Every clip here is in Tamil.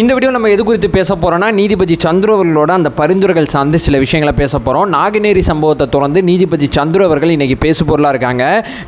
இந்த வீடியோ நம்ம எது குறித்து பேச போகிறோம்னா நீதிபதி சந்துரு அவர்களோட அந்த பரிந்துரைகள் சார்ந்து சில விஷயங்களை பேச போகிறோம் நாகநேரி சம்பவத்தை தொடர்ந்து நீதிபதி சந்துரு அவர்கள் இன்றைக்கி பேசு பொருளாக இருக்காங்க.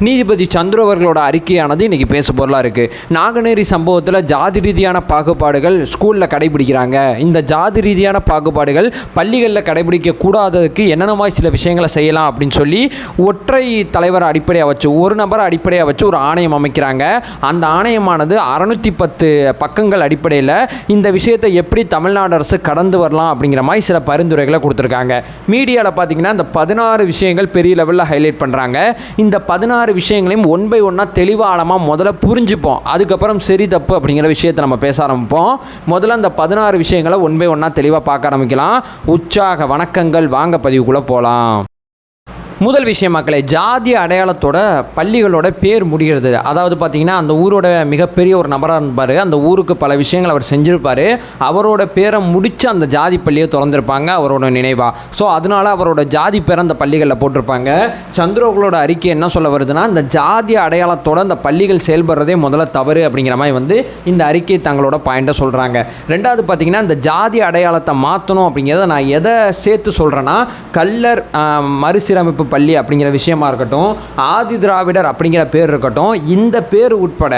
நீதிபதி சந்துரு அவர்களோட அறிக்கையானது இன்றைக்கி பேசு பொருளாக இருக்குது நாகநேரி சம்பவத்தில் ஜாதி ரீதியான பாகுபாடுகள் ஸ்கூலில் கடைபிடிக்கிறாங்க. இந்த ஜாதி ரீதியான பாகுபாடுகள் பள்ளிகளில் கடைபிடிக்க கூடாததுக்கு என்னென்ன மாதிரி சில விஷயங்களை செய்யலாம் அப்படின்னு சொல்லி ஒற்றை தலைவரை அடிப்படையாக வச்சு ஒரு நபரை அடிப்படையாக வச்சு ஒரு ஆணையம் அமைக்கிறாங்க. அந்த ஆணையமானது அறநூற்றி பத்து பக்கங்கள் அடிப்படையில் இந்த விஷயத்தை எப்படி தமிழ்நாடு அரசு கடந்து வரலாம் அப்படிங்கிற மாதிரி சில பரிந்துரைகளை கொடுத்துருக்காங்க. மீடியாவில் பார்த்தீங்கன்னா இந்த பதினாறு விஷயங்கள் பெரிய லெவலில் ஹைலைட் பண்ணுறாங்க இந்த பதினாறு விஷயங்களையும் ஒன் பை ஒன்னாக தெளிவாக முதல்ல புரிஞ்சுப்போம். அதுக்கப்புறம் சரி தப்பு அப்படிங்கிற விஷயத்தை நம்ம பேச ஆரம்பிப்போம். முதல்ல அந்த பதினாறு விஷயங்களை ஒன் பை ஒன்னாக தெளிவாக பார்க்க ஆரம்பிக்கலாம். உற்சாக வணக்கங்கள். வாங்க பதிவுக்குள்ளே போகலாம் முதல் விஷயம் மக்களே ஜாதி அடையாளத்தோட பள்ளிகளோட பேர் முடிகிறது. அதாவது பார்த்தீங்கன்னா அந்த ஊரோட மிகப்பெரிய ஒரு நபராக இருப்பார். அந்த ஊருக்கு பல விஷயங்கள் அவர் செஞ்சுருப்பார். அவரோட பேரை முடித்து அந்த ஜாதி பள்ளியை திறந்திருப்பாங்க அவரோட நினைவாக ஸோ அதனால அவரோட ஜாதி பேரை அந்த பள்ளிகளில் போட்டிருப்பாங்க. சந்திரோகளோட அறிக்கை என்ன சொல்ல வருதுன்னா இந்த ஜாதி அடையாளத்தோட அந்த பள்ளிகள் செயல்படுறதே முதல்ல தவறு அப்படிங்கிற மாதிரி வந்து இந்த அறிக்கை தங்களோட பாயிண்ட்டை சொல்கிறாங்க ரெண்டாவது பார்த்தீங்கன்னா இந்த ஜாதி அடையாளத்தை மாற்றணும் அப்படிங்கிறத நான் எதை சேர்த்து சொல்கிறேன்னா கல்லர் மறுசீரமைப்பு மறுசீரமைப்பு பள்ளி அப்படிங்கிற விஷயமா இருக்கட்டும் ஆதி திராவிடர் அப்படிங்கிற பேர் இருக்கட்டும் இந்த பேர் உட்பட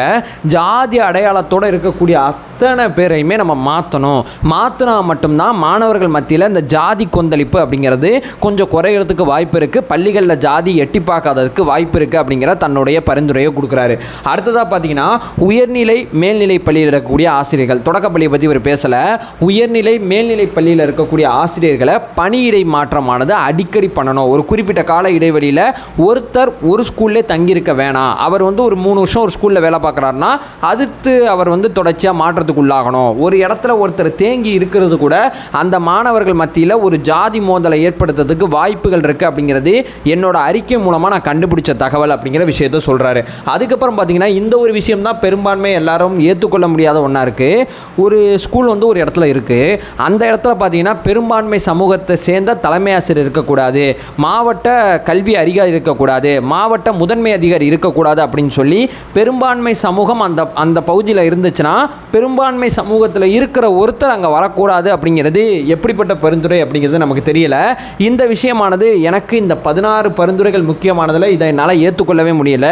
ஜாதி அடையாளத்தோடு இருக்கக்கூடிய அத்தனை பேரையுமே நம்ம மாற்றணும் மாற்றினா மட்டும்தான் மாணவர்கள் மத்தியில் இந்த ஜாதி கொந்தளிப்பு அப்படிங்கிறது கொஞ்சம் குறையிறதுக்கு வாய்ப்பு இருக்குது பள்ளிகளில் ஜாதி எட்டி பார்க்காததுக்கு வாய்ப்பு இருக்குது அப்படிங்கிற தன்னுடைய பரிந்துரையை கொடுக்குறாரு. அடுத்ததாக பார்த்தீங்கன்னா உயர்நிலை மேல்நிலை பள்ளியில் இருக்கக்கூடிய ஆசிரியர்கள். தொடக்கப்பள்ளியை பற்றி ஒரு பேசலை. உயர்நிலை மேல்நிலை பள்ளியில் இருக்கக்கூடிய ஆசிரியர்களை பணியிடை மாற்றமானது அடிக்கடி பண்ணணும். ஒரு குறிப்பிட்ட கால இடைவெளியில் ஒருத்தர் ஒரு ஸ்கூல்லே தங்கியிருக்க வேணாம். அவர் வந்து ஒரு மூணு வருஷம் ஒரு ஸ்கூலில் வேலை பார்க்குறாருன்னா அடுத்து அவர் வந்து தொடர்ச்சியாக மாற்ற உள்ளாகணும் ஒரு இடத்துல ஒருத்தர் தேங்கி இருக்கிறது கூட அந்த மாணவர்கள் மத்தியில் ஒரு ஜாதி மோதலை ஏற்படுத்துறதுக்கு வாய்ப்புகள் இருக்குது அப்படிங்கிறது என்னோட அறிக்கை மூலமாக நான் கண்டுபிடிச்ச தகவல் அப்படிங்கிற விஷயத்த சொல்கிறாரு அதுக்கப்புறம் பார்த்தீங்கன்னா இந்த ஒரு விஷயம் தான் பெரும்பான்மை எல்லாரும் ஏற்றுக்கொள்ள முடியாத ஒன்றா இருக்குது ஒரு ஸ்கூல் வந்து ஒரு இடத்துல இருக்குது அந்த இடத்துல பார்த்தீங்கன்னா பெரும்பான்மை சமூகத்தை சேர்ந்த தலைமை ஆசிரியர் இருக்கக்கூடாது. மாவட்ட கல்வி அதிகாரி இருக்கக்கூடாது. மாவட்ட முதன்மை அதிகாரி இருக்கக்கூடாது அப்படின்னு சொல்லி பெரும்பான்மை சமூகம் அந்த அந்த பகுதியில் இருந்துச்சுன்னா பெரும் பெரும்பான்மை சமூகத்தில் இருக்கிற ஒருத்தர் அங்கே வரக்கூடாது அப்படிங்கிறது எப்படிப்பட்ட பரிந்துரை அப்படிங்கிறது நமக்கு தெரியல. இந்த விஷயமானது எனக்கு இந்த பதினாறு பரிந்துரைகள் முக்கியமானதில் இதை என்னால் ஏற்றுக்கொள்ளவே முடியல.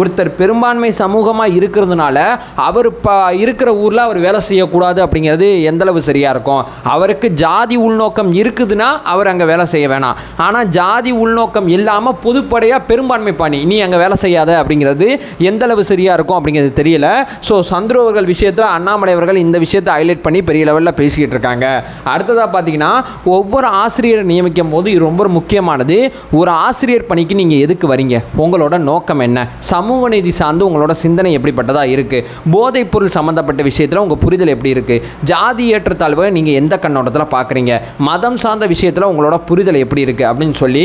ஒருத்தர் பெரும்பான்மை சமூகமாக இருக்கிறதுனால அவர் இப்போ இருக்கிற ஊரில் அவர் வேலை செய்யக்கூடாது அப்படிங்கிறது எந்தளவு சரியாக இருக்கும்? அவருக்கு ஜாதி உள்நோக்கம் இருக்குதுன்னா அவர் அங்கே வேலை செய்ய வேணாம். ஆனால் ஜாதி உள்நோக்கம் இல்லாமல் பொதுப்படையாக பெரும்பான்மை பாணி நீ அங்கே வேலை செய்யாத அப்படிங்கிறது எந்தளவு சரியாக இருக்கும் அப்படிங்கிறது தெரியல. ஸோ சந்துரு அவர்கள் விஷயத்தில் அண்ணாமலை அவர்கள் இந்த விஷயத்தை ஹைலைட் பண்ணி பெரிய லெவலில் பேசிக்கிட்டு இருக்காங்க. அடுத்ததாக பார்த்தீங்கன்னா ஒவ்வொரு ஆசிரியரை நியமிக்கும் போது இது ரொம்ப முக்கியமானது. ஒரு ஆசிரியர் பணிக்கு நீங்கள் எதுக்கு வரீங்க? உங்களோட நோக்கம் என்ன? சமூக நீதி சார்ந்து உங்களோட சிந்தனை எப்படிப்பட்டதாக இருக்குது போதைப்பொருள் சம்மந்தப்பட்ட விஷயத்தில் உங்கள் புரிதல் எப்படி இருக்குது ஜாதி ஏற்றத்தாழ்வை நீங்கள் எந்த கண்ணோட்டத்தில் பார்க்குறீங்க? மதம் சார்ந்த விஷயத்தில் உங்களோட புரிதல் எப்படி இருக்குது அப்படின்னு சொல்லி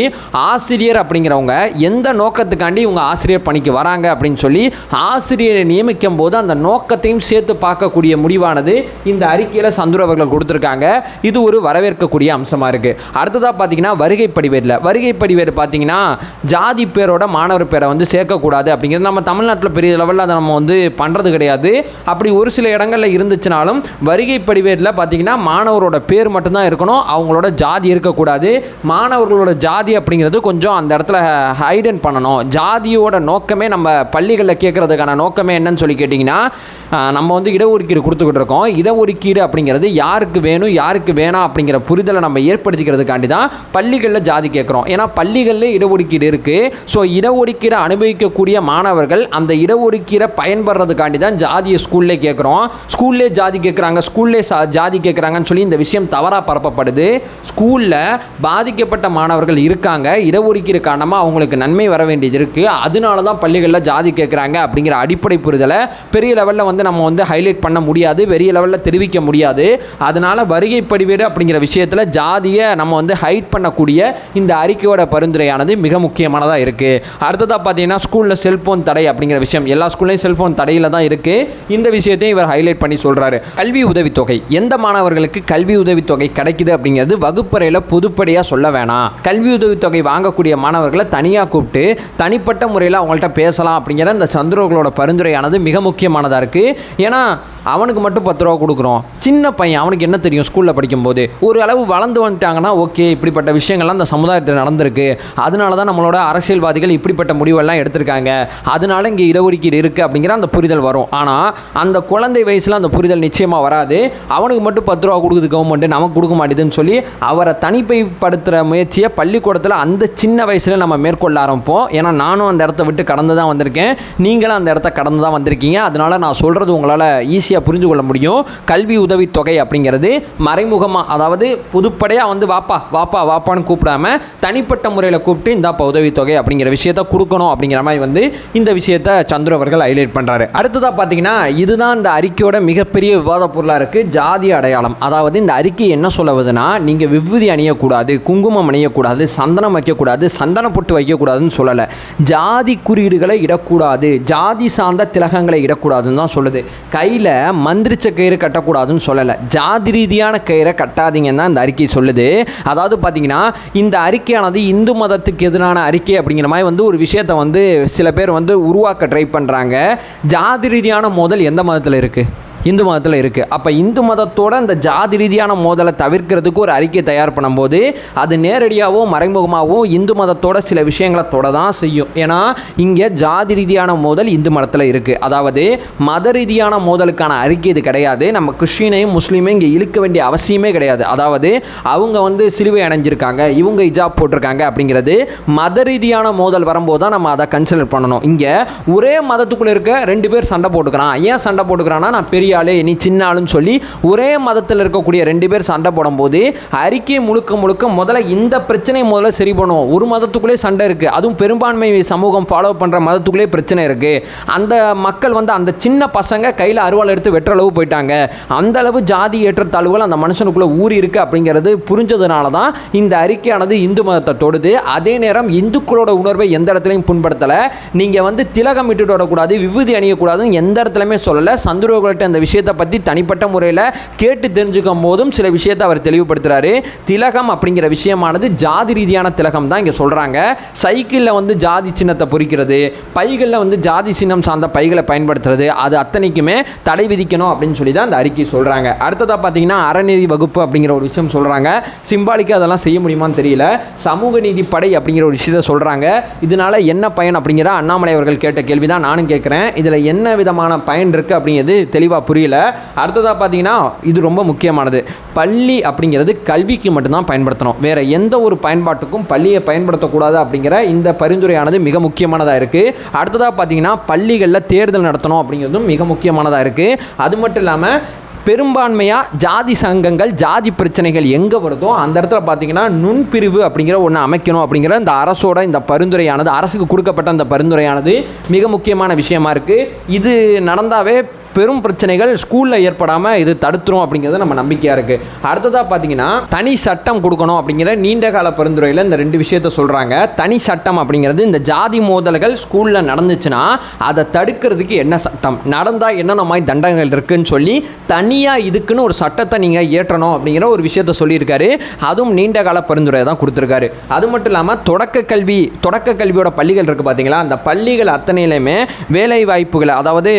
ஆசிரியர் அப்படிங்கிறவங்க எந்த நோக்கத்துக்காண்டி இவங்க ஆசிரியர் பணிக்கு வராங்க அப்படின்னு சொல்லி ஆசிரியரை நியமிக்கும் போது அந்த நோக்கத்தையும் சேர்த்து பார்க்கக்கூடிய முடிவானது இந்த அறிக்கையில் சந்துரு அவர்கள் கொடுத்துருக்காங்க. இது ஒரு வரவேற்கக்கூடிய அம்சமாக இருக்குது அடுத்ததாக பார்த்தீங்கன்னா வருகை படிவேரில் வருகை படிவேறு பார்த்தீங்கன்னா ஜாதி பேரோட மாணவர் பேரை வந்து சேர்க்கக்கூடாது அப்படிங்கிறது நம்ம தமிழ்நாட்டில் பெரிய லெவலில் அதை நம்ம வந்து பண்ணுறது கிடையாது. அப்படி ஒரு சில இடங்களில் இருந்துச்சுனாலும் வருகை படிவேரில் பார்த்தீங்கன்னா மாணவரோட பேர் மட்டும்தான் இருக்கணும். அவங்களோட ஜாதி இருக்கக்கூடாது. மாணவர்களோட ஜாதி அப்படிங்கிறது கொஞ்சம் அந்த இடத்துல ஹைடன் பண்ணணும். ஜாதியோட நோக்கமே நம்ம பள்ளிகளில் கேட்குறதுக்கான நோக்கமே என்னன்னு சொல்லி கேட்டிங்கன்னா நம்ம வந்து இடஒதுக்கீடு கொடுத்துக்கிட்டு இருக்கோம் இடஒதுக்கீடு அப்படிங்கிறது யாருக்கு வேணும் யாருக்கு வேணாம் அப்படிங்கிற புரிதலை நம்ம ஏற்படுத்திக்கிறதுக்காண்டி தான் பள்ளிகளில் ஜாதி கேட்குறோம் ஏன்னா பள்ளிகளில் இடஒதுக்கீடு இருக்குது ஸோ இடஒதுக்கீடு அனுபவிக்கக்கூடிய மாணவர்கள் அந்த இடஒதுக்கீடை பயன்படுறதுக்காண்டி தான் ஜாதியை ஸ்கூல்லே கேட்குறோம் ஸ்கூல்லே ஜாதி கேட்குறாங்க ஸ்கூல்லே ஜாதி கேட்குறாங்கன்னு சொல்லி இந்த விஷயம் தவறாக பரப்பப்படுது. ஸ்கூலில் பாதிக்கப்பட்ட மாணவர்கள் இருக்காங்க. இடஒதுக்கீடு காரணமாக அவங்களுக்கு நன்மை வர வேண்டியது இருக்குது அதனால தான் பள்ளிகளில் ஜாதி கேட்குறாங்க அப்படிங்கிற அடிப்படை புரிதலை பெரிய லெவலில் வந்து நம்ம வந்து ஹைலைட் பண்ண முடியும். முடியாது பெரிய லெவலில் தெரிவிக்க முடியாது. அதனால் வருகை பதிவேடு அப்படிங்கிற விஷயத்தில் ஜாதியை நம்ம வந்து ஹைட் பண்ணக்கூடிய இந்த அறிக்கையோட பரிந்துரையானது மிக முக்கியமானதாக இருக்குது அடுத்ததாக பார்த்தீங்கன்னா ஸ்கூலில் செல்ஃபோன் தடை அப்படிங்கிற விஷயம். எல்லா ஸ்கூல்லையும் செல்ஃபோன் தடையில் தான் இருக்குது இந்த விஷயத்தையும் இவர் ஹைலைட் பண்ணி சொல்கிறாரு கல்வி உதவித்தொகை. எந்த மாணவர்களுக்கு கல்வி உதவித்தொகை கிடைக்குது அப்படிங்கிறது வகுப்பறையில் பொதுப்படியாக சொல்ல வேணாம். கல்வி உதவித்தொகை வாங்கக்கூடிய மாணவர்களை தனியாக கூப்பிட்டு தனிப்பட்ட முறையில் அவங்கள்ட்ட பேசலாம் அப்படிங்கிற இந்த சந்திரோகளோட பரிந்துரையானது மிக முக்கியமானதாக இருக்குது ஏன்னா அவன் அவனுக்கு மட்டும் பத்து ரூபா கொடுக்குறோம். சின்ன பையன் அவனுக்கு என்ன தெரியும் ஸ்கூலில் படிக்கும்போது? ஒரு அளவு வளர்ந்து வந்துட்டாங்கன்னா ஓகே இப்படிப்பட்ட விஷயங்கள்லாம் அந்த சமுதாயத்தில் நடந்திருக்கு. அதனால தான் நம்மளோட அரசியல்வாதிகள் இப்படிப்பட்ட முடிவெல்லாம் எடுத்திருக்காங்க. அதனால இங்கே இடஒதுக்கீடு இருக்குது அப்படிங்கிற அந்த புரிதல் வரும். ஆனால் அந்த குழந்தை வயசில் அந்த புரிதல் நிச்சயமாக வராது. அவனுக்கு மட்டும் பத்து ரூபா கொடுக்குது கவர்மெண்ட் நமக்கு கொடுக்க மாட்டேதுன்னு சொல்லி அவரை தனிப்பைப்படுத்துகிற முயற்சியை பள்ளிக்கூடத்தில் அந்த சின்ன வயசில் நம்ம மேற்கொள்ள ஆரம்பிப்போம். ஏன்னா நானும் அந்த இடத்த விட்டு கடந்து தான் வந்திருக்கேன். நீங்களும் அந்த இடத்த கடந்து தான் வந்திருக்கீங்க. அதனால நான் சொல்கிறது உங்களால் ஈஸியாக புரிஞ்சு கொள்ள முடியும் கல்வி உதவித்தொகை அப்படிங்கிறது மறைமுகமாக அதாவது புதுப்படையாக வந்து வாப்பா வாப்பா வாப்பான்னு கூப்பிடாம தனிப்பட்ட முறையில் கூப்பிட்டு இந்தாப்பா உதவித்தொகை அப்படிங்கிற விஷயத்த கொடுக்கணும் அப்படிங்கிற மாதிரி வந்து இந்த விஷயத்த சந்துரு அவர்கள் ஹைலைட் பண்ணுறாரு அடுத்ததாக பார்த்தீங்கன்னா இதுதான் இந்த அறிக்கையோட மிகப்பெரிய விவாத பொருளாக இருக்குது ஜாதி அடையாளம். அதாவது இந்த அறிக்கை என்ன சொல்லுவதுன்னா நீங்கள் விபூதி அணியக்கூடாது குங்குமம் அணியக்கூடாது சந்தனம் வைக்கக்கூடாது சந்தன பொட்டு வைக்கக்கூடாதுன்னு சொல்லலை. ஜாதி குறியீடுகளை இடக்கூடாது ஜாதி சார்ந்த திலகங்களை இடக்கூடாதுன்னு தான் சொல்லுது. கையில் மந்திரிச்ச கயிறு கட்டக்கூடாதுன்னு சொல்லலை. ஜாதி ரீதியான கயிறை கட்டாதீங்கன்னு தான் இந்த அறிக்கை சொல்லுது. அதாவது பார்த்தீங்கன்னா இந்த அறிக்கையானது இந்து மதத்துக்கு எதிரான அறிக்கை அப்படிங்கிற மாதிரி வந்து ஒரு விஷயத்தை வந்து சில பேர் வந்து உருவாக்க ட்ரை பண்ணுறாங்க ஜாதி ரீதியான மோதல் எந்த மதத்தில் இருக்குது இந்து மதத்தில் இருக்குது அப்போ இந்து மதத்தோட இந்த ஜாதி ரீதியான மோதலை தவிர்க்கிறதுக்கு ஒரு அறிக்கை தயார் பண்ணும்போது அது நேரடியாகவோ மறைமுகமாகவோ இந்து மதத்தோட சில விஷயங்களை தொட தான் செய்யும். ஏன்னா இங்கே ஜாதி ரீதியான மோதல் இந்து மதத்தில் இருக்குது அதாவது மத ரீதியான மோதலுக்கான அறிக்கை இது கிடையாது. நம்ம கிறிஸ்டினையும் முஸ்லீமையும் இங்கே இழுக்க வேண்டிய அவசியமே கிடையாது. அதாவது அவங்க வந்து சிலுவை அடைஞ்சிருக்காங்க இவங்க இஜாப் போட்டிருக்காங்க அப்படிங்கிறது மத ரீதியான மோதல் வரும்போது தான் நம்ம அதை கன்சிடர் பண்ணணும். இங்கே ஒரே மதத்துக்குள்ளே இருக்க ரெண்டு பேர் சண்டை போட்டுக்கிறான். ஏன் சண்டை போட்டுக்கிறான்னா நான் பெரிய ஆளு நீ சின்ன ஆளுன்னு சொல்லி ஒரே மதத்தில் இருக்கக்கூடிய ரெண்டு பேர் சண்டை போடும்போது அறிக்கை முழுக்க முழுக்க முதல்ல இந்த பிரச்சனையை முதல்ல சரி பண்ணுவோம். ஒரு மதத்துக்குள்ளே சண்டை இருக்குது அதுவும் பெரும்பான்மை சமூகம் ஃபாலோ பண்ணுற மதத்துக்குள்ளே பிரச்சனை இருக்குது அந்த மக்கள் வந்து அந்த சின்ன பசங்க கையில் அருவாள் எடுத்து வெற்ற அளவு போயிட்டாங்க. அந்த அளவு ஜாதி ஏற்றத்தாழ்வுகள் அந்த மனுஷனுக்குள்ளே ஊறி இருக்கு அப்படிங்கிறது புரிஞ்சதுனால தான் இந்த அறிக்கையானது இந்து மதத்தை தொடுது. அதே நேரம் இந்துக்களோட உணர்வை எந்த இடத்துலையும் புண்படுத்தலை. நீங்கள் வந்து திலகம் விட்டுட்டு வரக்கூடாது விபூதி அணியக்கூடாதுன்னு எந்த இடத்துலையுமே சொல்லலை. சந்துருவர்கள்ட்ட அந்த விஷயத்தை பற்றி தனிப்பட்ட முறையில் கேட்டு தெரிஞ்சுக்கும் போதும் சில விஷயத்தை அவர் தெளிவுபடுத்துகிறாரு திலகம் அப்படிங்கிற விஷயமானது ஜாதி ரீதியான திலகம் தான் இங்கே சொல்கிறாங்க சைக்கிளில் வந்து ஜாதி சின்னத்தை பொறிக்கிறது பைகளில் வந்து ஜாதி சின்னம் சார்ந்த பைகளை பயன்படுத்துறது அது அத்தனைக்குமே தடை விதிக்கணும் அப்படின்னு சொல்லி தான் அந்த அறிக்கை சொல்கிறாங்க அடுத்ததாக பார்த்தீங்கன்னா அறநீதி வகுப்பு அப்படிங்கிற ஒரு விஷயம் சொல்கிறாங்க சிம்பாலிக்காக அதெல்லாம் செய்ய முடியுமான்னு தெரியல. சமூக நீதி படை அப்படிங்கிற ஒரு விஷயத்தை சொல்கிறாங்க இதனால் என்ன பயன் அப்படிங்கிற அண்ணாமலை அவர்கள் கேட்ட கேள்வி தான் நானும் கேட்குறேன் இதில் என்ன விதமான பயன் இருக்குது அப்படிங்கிறது தெளிவாக புரியல. அடுத்ததாக பார்த்தீங்கன்னா இது ரொம்ப முக்கியமானது. பள்ளி அப்படிங்கிறது கல்விக்கு மட்டும்தான் பயன்படுத்தணும். வேறு எந்த ஒரு பயன்பாட்டுக்கும் பள்ளியை பயன்படுத்தக்கூடாது அப்படிங்கிற இந்த பரிந்துரையானது மிக முக்கியமானதாக இருக்குது அடுத்ததாக பார்த்தீங்கன்னா பள்ளிகளில் தேர்தல் நடத்தணும் அப்படிங்கிறதும் மிக முக்கியமானதாக இருக்குது அது மட்டும் இல்லாமல் பெரும்பான்மையாக ஜாதி சங்கங்கள் ஜாதி பிரச்சனைகள் எங்கே வருதோ அந்த இடத்துல பார்த்தீங்கன்னா நுண்பிரிவு அப்படிங்கிற ஒன்று அமைக்கணும் அப்படிங்கிற இந்த அரசோட இந்த பரிந்துரையானது அரசுக்கு கொடுக்கப்பட்ட அந்த பரிந்துரையானது மிக முக்கியமான விஷயமா இருக்குது இது நடந்தாவே பெரும் பிரச்சனைகள் ஸ்கூலில் ஏற்படாமல் இது தடுத்துரும் அப்படிங்கிறது நம்ம நம்பிக்கையாக இருக்குது அடுத்ததாக பார்த்தீங்கன்னா தனி சட்டம் கொடுக்கணும் அப்படிங்கிற நீண்ட கால பரிந்துரையில் இந்த ரெண்டு விஷயத்த சொல்கிறாங்க தனி சட்டம் அப்படிங்கிறது இந்த ஜாதி மோதல்கள் ஸ்கூலில் நடந்துச்சுன்னா அதை தடுக்கிறதுக்கு என்ன சட்டம்? நடந்தால் என்னென்ன மாதிரி தண்டனைகள் இருக்குன்னு சொல்லி தனியாக இதுக்குன்னு ஒரு சட்டத்தை நீங்கள் ஏற்றணும் அப்படிங்கிற ஒரு விஷயத்த சொல்லியிருக்காரு. அதுவும் நீண்ட கால பரிந்துரை தான் கொடுத்துருக்காரு. அது மட்டும் இல்லாமல் தொடக்க கல்வி தொடக்க கல்வியோட பள்ளிகள் இருக்குது பார்த்தீங்களா அந்த பள்ளிகள் அத்தனையிலையுமே வேலை வாய்ப்புகளை அதாவது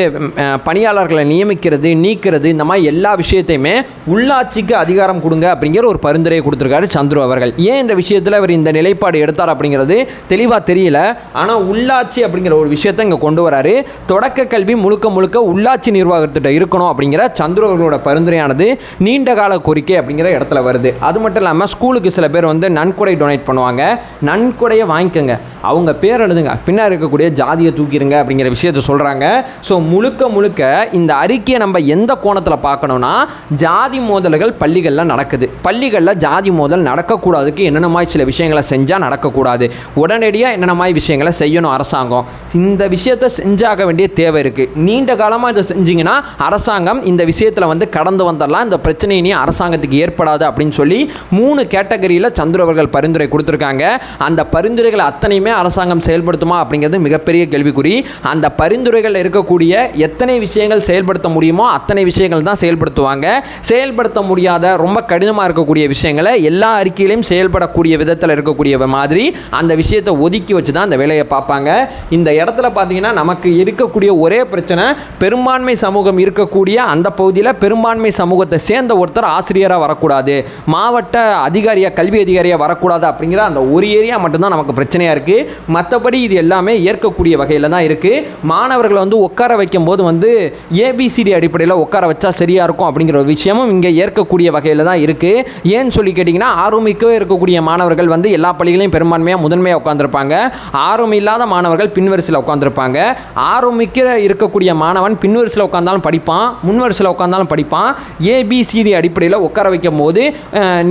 பணியாளர் அஹ், நியமிக்கிறது நீக்கிறது இந்த மாதிரி எல்லா விஷயத்தையுமே உள்ளாட்சிக்கு அதிகாரம் கொடுங்க அப்படிங்கிற ஒரு பரிந்துரையை கொடுத்துருக்காரு சந்துரு அவர்கள். ஏன் இந்த விஷயத்தில் அவர் இந்த நிலைப்பாடு எடுத்தார் அப்படிங்கிறது தெளிவாக தெரியல. ஆனால் உள்ளாட்சி அப்படிங்கிற ஒரு விஷயத்தை இங்கே கொண்டு வராரு. தொடக்க கல்வி முழுக்க முழுக்க உள்ளாட்சி நிர்வாகத்திட்ட இருக்கணும் அப்படிங்கிற சந்துரு அவர்களோட பரிந்துரையானது நீண்ட கால கோரிக்கை அப்படிங்கிற இடத்துல வருது. அது மட்டும் இல்லாமல் ஸ்கூலுக்கு சில பேர் வந்து நன்கொடை டொனேட் பண்ணுவாங்க. நன்கொடையை வாங்கிக்கோங்க. அவங்க பேர் எழுதுங்க. பின்னாடி இருக்கக்கூடிய ஜாதியை தூக்கிடுங்க அப்படிங்கிற விஷயத்த சொல்கிறாங்க ஸோ முழுக்க முழுக்க இந்த அறிக்கையை நம்ம எந்த கோணத்தில் பார்க்கணும்னா ஜாதி மோதல்கள் பள்ளிகளில் நடக்குது. பள்ளிகளில் ஜாதி மோதல் நடக்கக்கூடாதுக்கு என்னென்ன மாதிரி சில விஷயங்களை செஞ்சால் நடக்கக்கூடாது. உடனடியாக என்னென்ன மாதிரி விஷயங்களை செய்யணும் அரசாங்கம். இந்த விஷயத்தை செஞ்சாக வேண்டிய தேவை இருக்குது நீண்ட காலமாக இதை செஞ்சிங்கன்னா அரசாங்கம் இந்த விஷயத்தில் வந்து கடந்து வந்துடலாம். இந்த பிரச்சனையினே அரசாங்கத்துக்கு ஏற்படாது அப்படின்னு சொல்லி மூணு கேட்டகரியில் சந்திரவர்கள் அவர்கள் பரிந்துரை கொடுத்துருக்காங்க. அந்த பரிந்துரைகளை அத்தனையுமே அரசாங்கம் செயல்படுத்துமா அப்படிங்கிறது மிகப்பெரிய கேள்விக்குறி. அந்த பரிந்துரைகள் இருக்கக்கூடிய எத்தனை விஷயங்கள் செயல்படுத்த முடியுமோ அத்தனை விஷயங்கள் தான் செயல்படுத்துவாங்க. செயல்படுத்த முடியாத ரொம்ப கடினமாக இருக்கக்கூடிய விஷயங்களை எல்லா அறிக்கையிலையும் செயல்படக்கூடிய விதத்தில் இருக்கக்கூடிய மாதிரி அந்த விஷயத்தை ஒதுக்கி வச்சு தான் அந்த வேலையை பார்ப்பாங்க. இந்த இடத்துல பார்த்தீங்கன்னா நமக்கு இருக்கக்கூடிய ஒரே பிரச்சனை பெரும்பான்மை சமூகம் இருக்கக்கூடிய அந்த பகுதியில் பெரும்பான்மை சமூகத்தை சேர்ந்த ஒருத்தர் ஆசிரியராக வரக்கூடாது. மாவட்ட அதிகாரியாக கல்வி அதிகாரியாக வரக்கூடாது அப்படிங்கிற அந்த ஒரு ஏரியா மட்டும்தான் நமக்கு பிரச்சனையாக இருக்குது மற்றபடி இது எல்லாமே ஏற்கக்கூடிய வகையில் தான் இருக்குது மாணவர்களை வந்து உட்கார வைக்கும்போது வந்து ஏபிசிடி அடிப்படையில் உட்கார வச்சா சரியாக இருக்கும் அப்படிங்கிற ஒரு விஷயமும் இங்கே ஏற்கக்கூடிய வகையில் தான் இருக்குது ஏன்னு சொல்லி கேட்டிங்கன்னா ஆர்வமிக்கவே இருக்கக்கூடிய மாணவர்கள் வந்து எல்லா பள்ளிகளையும் பெரும்பான்மையாக முதன்மையாக உட்காந்துருப்பாங்க ஆர்வம் இல்லாத மாணவர்கள் பின்வரிசையில் உட்காந்துருப்பாங்க ஆர்வமிக்க இருக்கக்கூடிய மாணவன் பின்வரிசையில் உட்காந்தாலும் படிப்பான் முன்வரிசையில் உட்காந்தாலும் படிப்பான். ஏபிசிடி அடிப்படையில் உட்கார வைக்கும் போது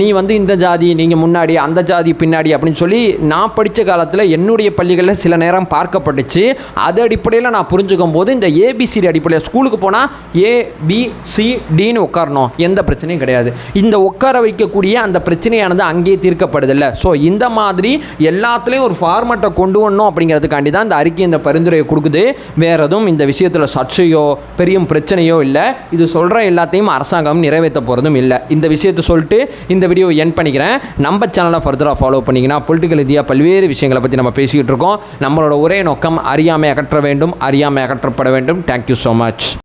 நீ வந்து இந்த ஜாதி நீங்கள் முன்னாடி அந்த ஜாதி பின்னாடி அப்படின்னு சொல்லி நான் படித்த காலத்தில் என்னுடைய பள்ளிகளில் சில நேரம் பார்க்கப்பட்டுச்சு. அது அடிப்படையில் நான் புரிஞ்சுக்கும் போது இந்த ஏபிசிடி அடிப்படையில் ஸ்கூலுக்கு ஸ்கூலுக்கு போனால் ஏ பி சி டின்னு உட்காரணும். எந்த பிரச்சனையும் கிடையாது. இந்த உட்கார வைக்கக்கூடிய அந்த பிரச்சனையானது அங்கேயே தீர்க்கப்படுதில்ல. ஸோ இந்த மாதிரி எல்லாத்துலேயும் ஒரு ஃபார்மேட்டை கொண்டு வரணும் அப்படிங்கிறதுக்காண்டி தான் இந்த அறிக்கை இந்த பரிந்துரையை கொடுக்குது. வேற எதுவும் இந்த விஷயத்தில் சர்ச்சையோ பெரிய பிரச்சனையோ இல்லை. இது சொல்கிற எல்லாத்தையும் அரசாங்கம் நிறைவேற்ற போகிறதும் இல்லை. இந்த விஷயத்தை சொல்லிட்டு இந்த வீடியோ என் பண்ணிக்கிறேன். நம்ம சேனலை ஃபர்தராக ஃபாலோ பண்ணிங்கன்னா பொலிட்டிக்கல் ரீதியாக பல்வேறு விஷயங்களை பற்றி நம்ம பேசிக்கிட்டு இருக்கோம். நம்மளோட ஒரே நோக்கம் அறியாமை அகற்ற வேண்டும் அறியாமை அகற்றப்பட வேண்டும். Thank you so much